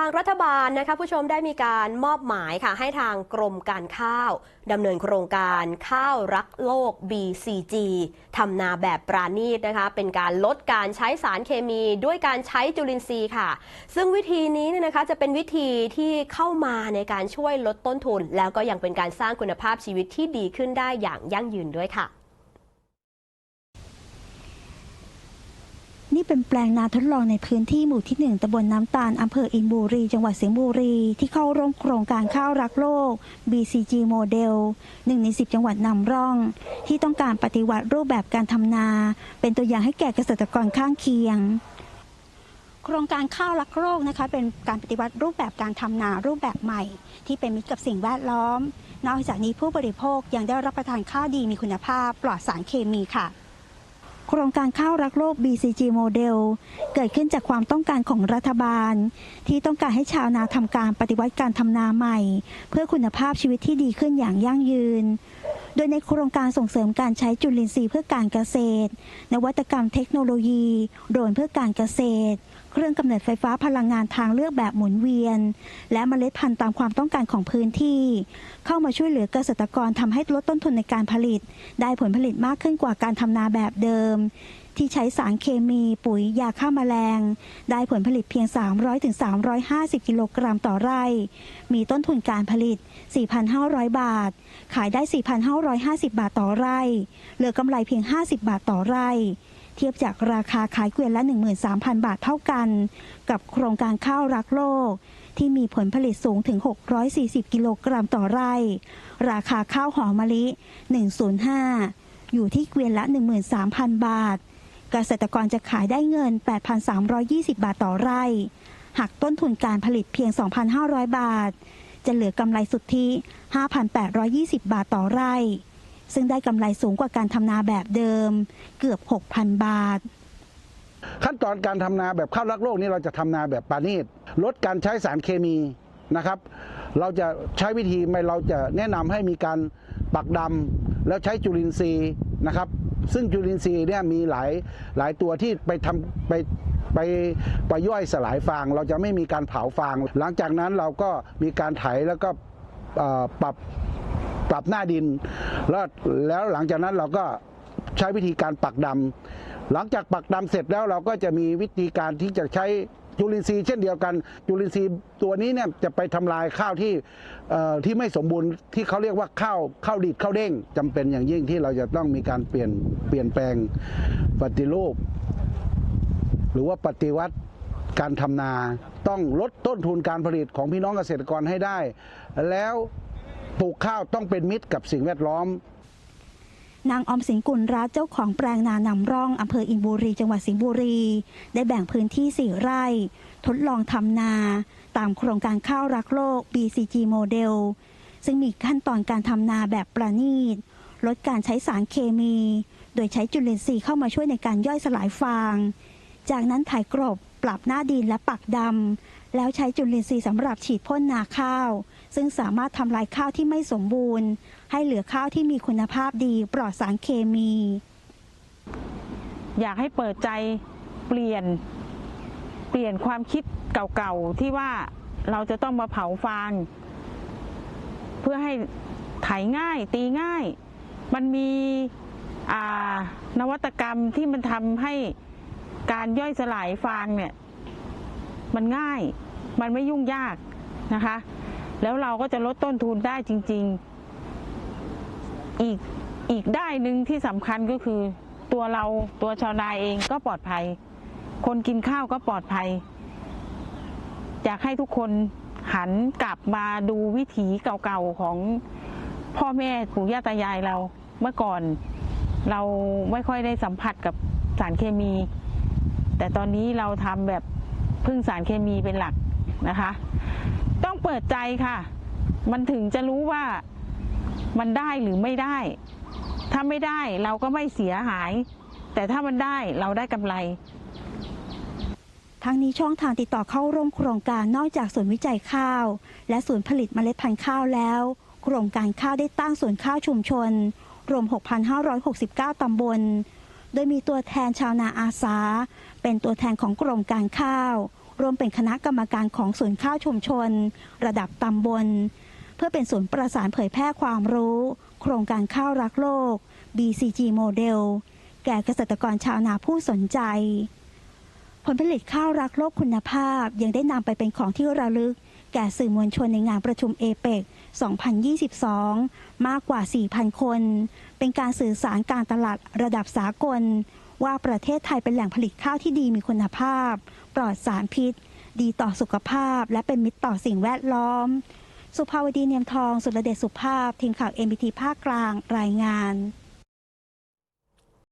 างรัฐบาลนะคะผู้ชมได้มีการมอบหมายค่ะ ให้ทางกรมการข้าวดำเนินโครงการข้าวรักโลก BCG ทำนาแบบปราณีตนะคะ เป็นการลดการใช้สารเคมีด้วยการใช้จุลินทรีย์ค่ะ ซึ่งวิธีนี้เนี่ยนะคะจะเป็นวิธีที่เข้ามาในการช่วยลดต้นทุน แล้วก็ยังเป็นการสร้างคุณภาพชีวิตที่ดีขึ้นได้อย่างยั่งยืนด้วยค่ะ นี่ เป็นแปลงนาทดลองในพื้นที่หมู่ที่ 1ตำบลน้ำตาลอำเภออินบุรี จังหวัดสิงห์บุรี ที่เข้าร่วมโครงการข้าวรักโลก BCG โมเดลหนึ่งใน 10 จังหวัดนำร่อง ที่ต้องการปฏิวัติรูปแบบการทำนา เป็นตัวอย่างให้แก่เกษตรกรข้างเคียงโครงการข้าวรักโลกนะคะเป็นการปฏิวัติรูปแบบการทำนารูปแบบใหม่ ที่เป็นมิตรกับสิ่งแวดล้อม นอกจากนี้ผู้บริโภคยังได้รับประทานข้าวดีมีคุณภาพปลอดสารเคมีค่ะ โครงการข้าวรักโลก BCG โมเดลเกิดขึ้นจากความต้องการของรัฐบาล ที่ต้องการให้ชาวนาทำการปฏิวัติการทำนาใหม่ เพื่อคุณภาพชีวิตที่ดีขึ้นอย่างยั่งยืน โดยในโครงการส่งเสริมการใช้จุลินทรีย์เพื่อการเกษตร นวัตกรรมเทคโนโลยีโดรนเพื่อการเกษตร เครื่องกำเนิดไฟฟ้าพลังงานทางเลือกแบบหมุนเวียน และเมล็ดพันธุ์ตามความต้องการของพื้นที่ เข้ามาช่วยเหลือเกษตรกรทำให้ลดต้นทุนในการผลิต ได้ผลผลิตมากขึ้นกว่าการทำนาแบบเดิมที่ใช้สารเคมีปุ๋ยยาฆ่าแมลง ได้ผลผลิตเพียง 300-350ถึง350 กิโลกรัมต่อไร่ มีต้นทุนการผลิต 4,500 บาท ขายได้ 4,550 บาทต่อไร่ เหลือกำไรเพียง 50 บาทต่อไร่ เทียบจากราคาขายเกวียนละ 13,000 บาทเท่ากัน กับโครงการข้าวรักโลกที่มีผลผลิตสูงถึง 640 กิโลกรัมต่อไร่ ราคาข้าวหอมมะลิ 105 อยู่ที่เกวียนละ 13,000 บาท เกษตรกรจะขายได้เงิน 8,320 บาทต่อไร่หักต้นทุนการผลิตเพียง 2,500 บาท จะเหลือกำไรสุทธิ 5,820 บาทต่อไร่ ซึ่งได้กำไรสูงกว่าการทำนาแบบเดิม เกือบ 6,000 บาท ขั้นตอนการทำนาแบบข้าวรักโลกนี่เราจะทำนาแบบปานีตลดการใช้สารเคมีนะครับ เราจะใช้วิธีไม่เราจะแนะนำให้มีการปักดำแล้วใช้จุลินทรีย์นะครับ ซึ่งจุลินทรีย์เนี่ยมีหลายหลายตัวที่ไปทำไปไปไปย่อยสลายฟาง เราจะไม่มีการเผาฟาง หลังจากนั้นเราก็มีการไถแล้วก็ปรับปรับหน้าดิน แล้วแล้วหลังจากนั้นเราก็ใช้วิธีการปักดำหลังจากปักดำเสร็จแล้วเราก็จะมีวิธีการที่จะใช้ จุลินทรีย์เช่นเดียวกัน จุลินทรีย์ตัวนี้เนี่ยจะไปทำลายข้าวที่ที่ไม่สมบูรณ์ที่เขาเรียกว่าข้าวข้าวดีดข้าวเด้งจำเป็นอย่างยิ่งที่เราจะต้องมีการเปลี่ยนเปลี่ยนแปลงปฏิรูป หรือว่าปฏิวัติการทำนาต้องลดต้นทุนการผลิตของพี่น้องเกษตรกรให้ได้ แล้วปลูกข้าวต้องเป็นมิตรกับสิ่งแวดล้อม นางอมสินกุลรัตเจ้าของแปลงนานำร่องอำเภออินบุรี จังหวัดสิงห์บุรี ได้แบ่งพื้นที่สี่ไร่ ทดลองทำนา ตามโครงการข้าวรักโลก BCG โมเดล ซึ่งมีขั้นตอนการทำนาแบบประณีต ลดการใช้สารเคมี โดยใช้จุลินทรีย์เข้ามาช่วยในการย่อยสลายฟาง จากนั้นไถกรบปรับหน้าดินและปักดำ แล้วใช้จุลินทรีย์สำหรับฉีดพ่นนาข้าว ซึ่งสามารถทำลายข้าวที่ไม่สมบูรณ์ ให้เหลือข้าวที่มีคุณภาพดีปลอดสารเคมี อยากให้เปิดใจเปลี่ยนเปลี่ยนความคิดเก่าๆ ที่ว่าเราจะต้องมาเผาฟาง เพื่อให้ไถง่ายตีง่าย มันมีนวัตกรรมที่มันทำให้การย่อยสลายฟางเนี่ย มันง่าย มันไม่ยุ่งยากนะคะ แล้วเราก็จะลดต้นทุนได้จริง ๆ อีกอีกได้หนึ่งที่สำคัญก็คือตัวเราตัวชาวนาเองก็ปลอดภัย คนกินข้าวก็ปลอดภัย อยากให้ทุกคนหันกลับมาดูวิถีเก่าๆของพ่อแม่ปู่ย่าตายายเราเมื่อก่อนเราไม่ค่อยได้สัมผัสกับสารเคมี แต่ตอนนี้เราทำแบบ พึ่งสารเคมีเป็นหลักนะคะ ต้องเปิดใจค่ะ มันถึงจะรู้ว่ามันได้หรือไม่ได้ ถ้าไม่ได้เราก็ไม่เสียหาย แต่ถ้ามันได้เราได้กำไรทั้งนี้ช่องทางติดต่อเข้าร่วมโครงการนอกจากศูนย์วิจัยข้าว และศูนย์ผลิตเมล็ดพันธุ์ข้าวแล้ว โครงการข้าวได้ตั้งศูนย์ข้าวชุมชน รวม 6,569 ตำบล โดยมีตัวแทนชาวนาอาสา เป็นตัวแทนของกรมการข้าว รวมเป็นคณะกรรมการของศูนย์ข้าวชุมชน ระดับตำบล เพื่อเป็นศูนย์ประสานเผยแพร่ความรู้ โครงการข้าวรักโลก BCG โมเดลแก่เกษตรกรชาวนาผู้สนใจ ผลผลิตข้าวรักโลกคุณภาพยังได้นำไปเป็นของที่ระลึก แก่สื่อมวลชนในงานประชุมเอเปก 2022 มากกว่า 4,000 คน เป็นการสื่อสารการตลาดระดับสากล ว่าประเทศไทยเป็นแหล่งผลิตข้าวที่ดีมีคุณภาพ ปลอดสารพิษ ดีต่อสุขภาพ และเป็นมิตรต่อสิ่งแวดล้อม สุภาวดีเนียมทอง สุรเดชสุภาพ ทีมข่าวเอ็มบีทีภาคกลางรายงาน